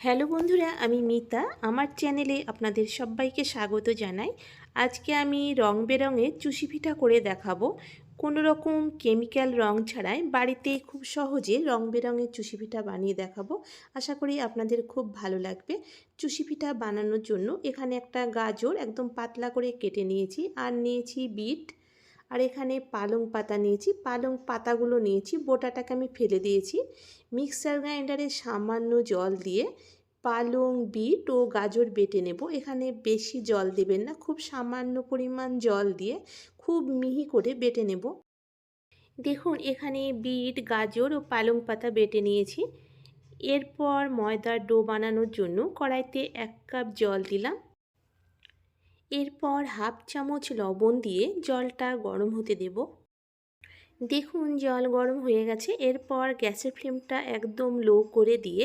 Hello বন্ধুরা, আমি মিতা। আমার চ্যানেলে আপনাদের সবাইকে স্বাগত জানাই। আজকে আমি রং বেরঙের চুষি পিঠা করে দেখাবো। কোনো রকম কেমিক্যাল রং ছাড়াই বাড়িতে খুব সহজে রং বেরঙের চুষি পিঠা বানিয়ে দেখাবো। আশা করি আপনাদের খুব ভালো লাগবে। চুষি পিঠা বানানোর জন্য এখানে একটা গাজর একদম পাতলা করে কেটে নিয়েছি। আর নিয়েছি বিট। আর এখানে পালং পাতা নিয়েছি। পালং পাতাগুলো নিয়েছি। বোটাটাকে আমি ফেলে দিয়েছি। মিক্সার গ্রাইন্ডারে সামান্য জল দিয়ে পালং, বিট ও গাজর বেটে নেব। এখানে বেশি জল দেবেন না। খুব সামান্য পরিমাণ জল দিয়ে খুব মিহি করে বেটে নেব। দেখুন, এখানে বিট, গাজর ও পালং পাতা বেটে নিয়েছি। এরপর ময়দার ডো বানানোর জন্য কড়াইতে এক কাপ জল দিলাম। এরপর হাফ চামচ লবণ দিয়ে জলটা গরম হতে দেব। দেখুন জল গরম হয়ে গেছে। এরপর গ্যাসের ফ্লেমটা একদম লো করে দিয়ে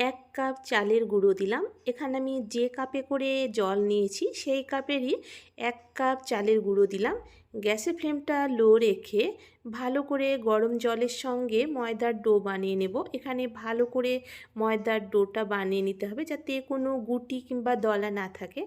এক কাপ চালের গুঁড়ো দিলাম। এখানে আমি যে কাপে করে জল নিয়েছি, সেই কাপেরই এক কাপ চালের গুঁড়ো দিলাম। গ্যাসের ফ্লেমটা লো রেখে ভালো করে গরম জলের সঙ্গে ময়দার ডো বানিয়ে নেব। এখানে ভালো করে ময়দার ডোটা বানিয়ে নিতে হবে যাতে কোনো গুটি কিংবা দলা না থাকে।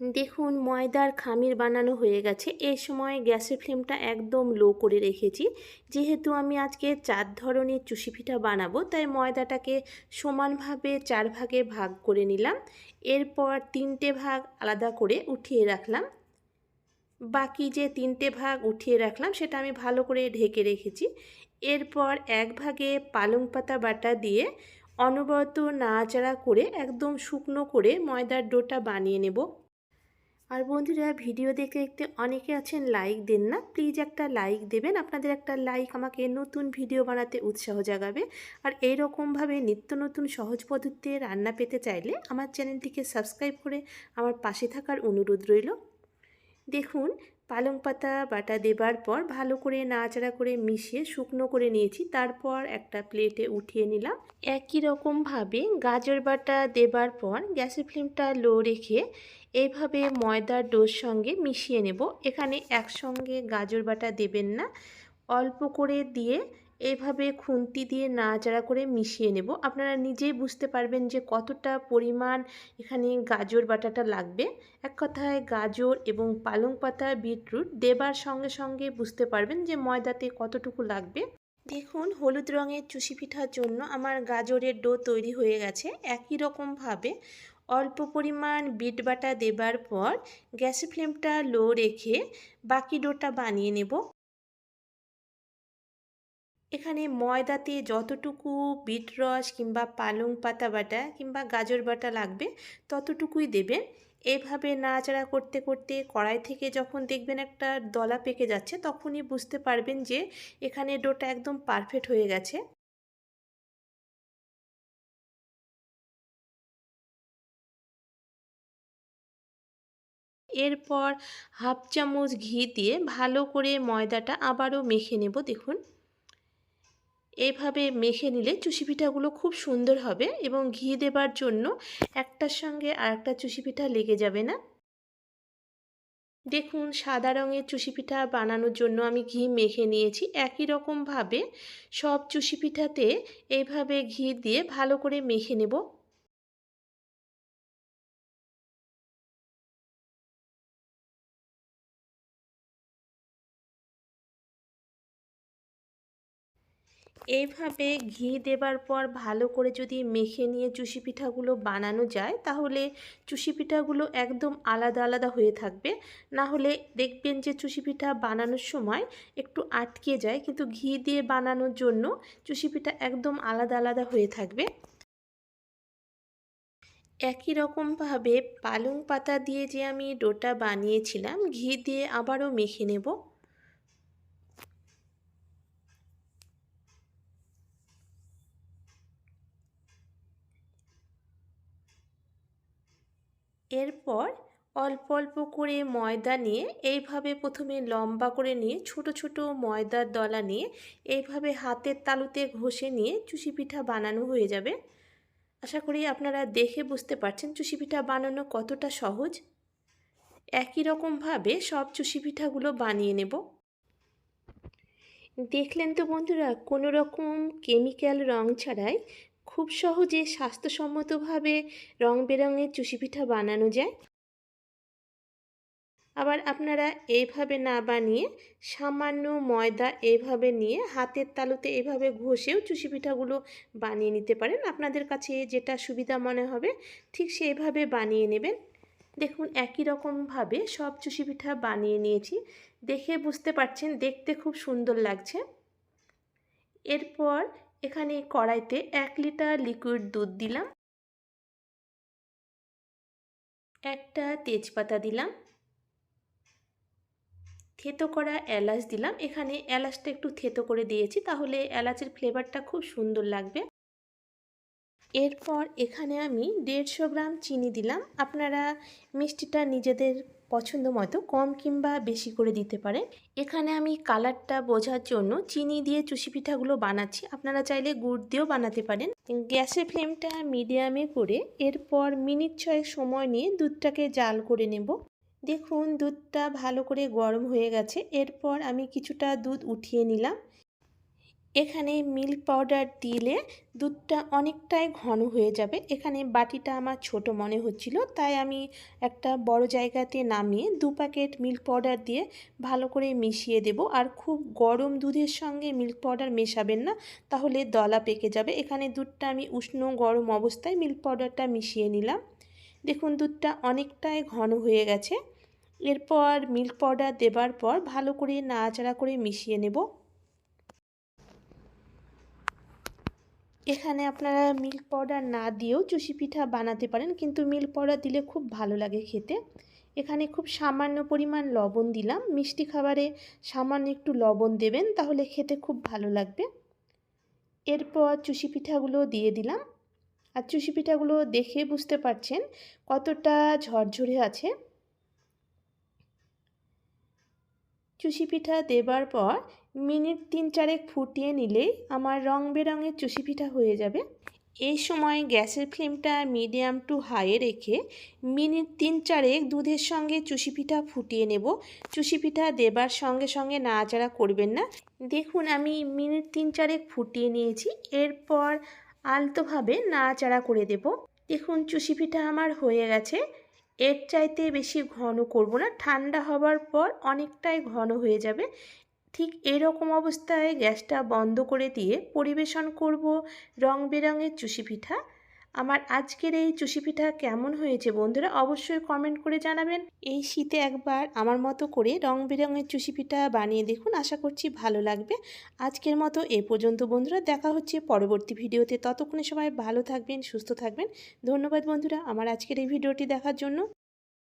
দেখুন, ময়দার খামির বানানো হয়ে গেছে। এই সময় গ্যাসের ফ্লেমটা একদম লো করে রেখেছি। যেহেতু আমি আজকে চার ধরনের চুষি পিঠা বানাবো, তাই ময়দাটাকে সমানভাবে চার ভাগে ভাগ করে নিলাম। এরপর তিনটে ভাগ আলাদা করে উঠিয়ে রাখলাম। বাকি যে তিনটে ভাগ উঠিয়ে রাখলাম, সেটা আমি ভালো করে ঢেকে রেখেছি। এরপর এক ভাগে পালং পাতা বাটা দিয়ে অনবরত নাড়াচাড়া করে একদম শুকনো করে ময়দার ডোটা বানিয়ে নেব। আর বন্ধুরা ভিডিও দেখতে দেখতে অনেকে আছেন লাইক দেন না। প্লিজ একটা লাইক দেবেন। আপনাদের একটা লাইক আমাকে নতুন ভিডিও বানাতে উৎসাহ জাগাবে। আর এই রকমভাবে নিত্য নতুন সহজ পদ্ধতিতে রান্না পেতে চাইলে আমার চ্যানেলটিকে সাবস্ক্রাইব করে আমার পাশে থাকার অনুরোধ রইল। দেখুন পালং পাতা বাটা দেবার পর ভালো করে নাচাড়া করে মিশিয়ে শুকনো করে নিয়েছি। তারপর একটা প্লেটে উঠিয়ে নিলাম। একই রকমভাবে গাজর বাটা দেবার পর গ্যাসের ফ্লেমটা লো রেখে এইভাবে ময়দার ডোর সঙ্গে মিশিয়ে নেব। এখানে একসঙ্গে গাজর বাটা দেবেন না। অল্প করে দিয়ে এইভাবে খুন্তি দিয়ে নাড়াচাড়া করে মিশিয়ে নেব। আপনারা নিজেই বুঝতে পারবেন যে কতটা পরিমাণ এখানে গাজর বাটাটা লাগবে। এক কথায় গাজর এবং পালং পাতা, বিটরুট দেবার সঙ্গে সঙ্গে বুঝতে পারবেন যে ময়দাতে কতটুকু লাগবে। দেখুন, হলুদ রঙের চুষি পিঠার জন্য আমার গাজরের ডো তৈরি হয়ে গেছে একই রকমভাবে অল্প পরিমাণ বিট বাটা দেবার পর গ্যাসের ফ্লেমটা লো রেখে বাকি ডোটা বানিয়ে নেব। এখানে ময়দাতে যতটুকু বিট রস কিংবা পালং পাতা বাটা কিংবা গাজর বাটা লাগবে ততটুকুই দেবেন এভাবে নাড়াচাড়া করতে করতে কড়াই থেকে যখন দেখবেন একটা দলা পেকে যাচ্ছে তখনই বুঝতে পারবেন যে এখানে ডোটা একদম পারফেক্ট হয়ে গেছে। এরপর হাফ চামচ ঘি দিয়ে ভালো করে ময়দাটা আবারও মেখে নেব দেখুন। এইভাবে মেখে নিলে চুষি পিঠাগুলো খুব সুন্দর হবে এবং ঘি দেবার জন্য একটার সঙ্গে আর একটা চুষি পিঠা লেগে যাবে না। দেখুন, সাদা রঙের চুষি পিঠা বানানোর জন্য আমি ঘি মেখে নিয়েছি। একই রকমভাবে সব চুষি পিঠাতে এইভাবে ঘি দিয়ে ভালো করে মেখে নেব। এইভাবে ঘি দেবার পর ভালো করে যদি মেখে নিয়ে চুষি পিঠাগুলো বানানো যায়, তাহলে চুষি পিঠাগুলো একদম আলাদা আলাদা হয়ে থাকবে। না হলে দেখবেন যে চুষি পিঠা বানানোর সময় একটু আটকে যায়, কিন্তু ঘি দিয়ে বানানোর জন্য চুষি পিঠা একদম আলাদা আলাদা হয়ে থাকবে। একই রকমভাবে পালং পাতা দিয়ে যে আমি ডোটা বানিয়েছিলাম, ঘি দিয়ে আবারও মেখে নেব। এরপর অল্প অল্প করে ময়দা নিয়ে এইভাবে প্রথমে লম্বা করে নিয়ে ছোট ছোট ময়দার দলা নিয়ে এইভাবে হাতের তালুতে ঘষে নিয়ে চুষি পিঠা বানানো হয়ে যাবে। আশা করি আপনারা দেখে বুঝতে পারছেন চুষি পিঠা বানানো কতটা সহজ। একই রকমভাবে সব চুষি পিঠাগুলো বানিয়ে নেব। দেখলেন তো বন্ধুরা, কোনো রকম কেমিক্যাল রং ছাড়াই খুব সহজে স্বাস্থ্যসম্মতভাবে রং বেরঙের চুষি পিঠা বানানো যায়। আবার আপনারা এইভাবে না বানিয়ে সামান্য ময়দা এইভাবে নিয়ে হাতের তালুতে এভাবে ঘষেও চুষি পিঠাগুলো বানিয়ে নিতে পারেন। আপনাদের কাছে যেটা সুবিধা মনে হবে ঠিক সেইভাবে বানিয়ে নেবেন। দেখুন, একই রকমভাবে সব চুষি পিঠা বানিয়ে নিয়েছি। দেখে বুঝতে পারছেন, দেখতে খুব সুন্দর লাগছে। এরপর এখানে কড়াইতে এক লিটার লিকুইড দুধ দিলাম। একটা তেজপাতা দিলাম। থেতো করা এলাচ দিলাম। এখানে এলাচটা একটু থেতো করে দিয়েছি, তাহলে এলাচের ফ্লেভারটা খুব সুন্দর লাগবে। এরপর এখানে আমি দেড়শো গ্রাম চিনি দিলাম। আপনারা মিষ্টিটা নিজেদের পছন্দ মতো কম কিংবা বেশি করে দিতে পারেন। এখানে আমি কালারটা বোঝার জন্য চিনি দিয়ে চুষি পিঠাগুলো বানাচ্ছি। আপনারা চাইলে গুড় দিয়েও বানাতে পারেন। গ্যাসের ফ্লেমটা মিডিয়ামে করে এরপর মিনিট ছয়েক সময় নিয়ে দুধটাকে জাল করে নেব। দেখুন দুধটা ভালো করে গরম হয়ে গেছে। এরপর আমি কিছুটা দুধ উঠিয়ে নিলাম। এখানে মিল্ক পাউডার দিলে দুধটা অনেকটাই ঘন হয়ে যাবে। এখানে বাটিটা আমার ছোট মনে হচ্ছিল, তাই আমি একটা বড় জায়গাতে নামিয়ে দু প্যাকেট মিল্ক পাউডার দিয়ে ভালো করে মিশিয়ে দেব। আর খুব গরম দুধের সঙ্গে মিল্ক পাউডার মেশাবেন না, তাহলে দলা পেকে যাবে। এখানে দুধটা আমি উষ্ণ গরম অবস্থায় মিল্ক পাউডারটা মিশিয়ে নিলাম। দেখুন, দুধটা অনেকটাই ঘন হয়ে গেছে। এরপর মিল্ক পাউডার দেবার পর ভালো করে নাড়াচাড়া করে মিশিয়ে নেব। এখানে আপনারা মিল্ক পাউডার না দিয়েও চুষি পিঠা বানাতে পারেন, কিন্তু মিল্ক পাউডার দিলে খুব ভালো লাগে খেতে। এখানে খুব সামান্য পরিমাণ লবণ দিলাম। মিষ্টি খাবারে সামান্য একটু লবণ দেবেন, তাহলে খেতে খুব ভালো লাগবে। এরপর চুষি পিঠাগুলো দিয়ে দিলাম। আর চুষি পিঠাগুলো দেখে বুঝতে পারছেন কতটা ঝরঝরে আছে। চুষি পিঠা দেবার পর মিনিট তিন চারেক ফুটিয়ে নিলেই আমার রং বেরঙের চুষি পিঠা হয়ে যাবে। এই সময় গ্যাসের ফ্লেমটা মিডিয়াম টু হাইয়ে রেখে মিনিট তিন চারেক দুধের সঙ্গে চুষি পিঠা ফুটিয়ে নেব। চুষি পিঠা দেবার সঙ্গে সঙ্গে নাড়াচাড়া করবেন না। দেখুন, আমি মিনিট তিন চারেক ফুটিয়ে নিয়েছি। এরপর আলতোভাবে নাড়াচাড়া করে দেব। দেখুন চুষি পিঠা আমার হয়ে গেছে। এর চাইতে বেশি ঘন করব না। ঠান্ডা হবার পর অনেকটাই ঘন হয়ে যাবে। ঠিক এরকম অবস্থায় গ্যাসটা বন্ধ করে দিয়ে পরিবেশন করব রং বেরঙের চুষি পিঠা। আমার আজকের এই চুষি পিঠা কেমন হয়েছে বন্ধুরা অবশ্যই কমেন্ট করে জানাবেন। এই শীতে একবার আমার মতো করে রং বেরঙের চুষি পিঠা বানিয়ে দেখুন, আশা করছি ভালো লাগবে। আজকের মতো এ পর্যন্ত বন্ধুরা, দেখা হচ্ছে পরবর্তী ভিডিওতে। ততক্ষণে সবাই ভালো থাকবেন, সুস্থ থাকবেন। ধন্যবাদ বন্ধুরা, আমার আজকের এই ভিডিওটি দেখার জন্য।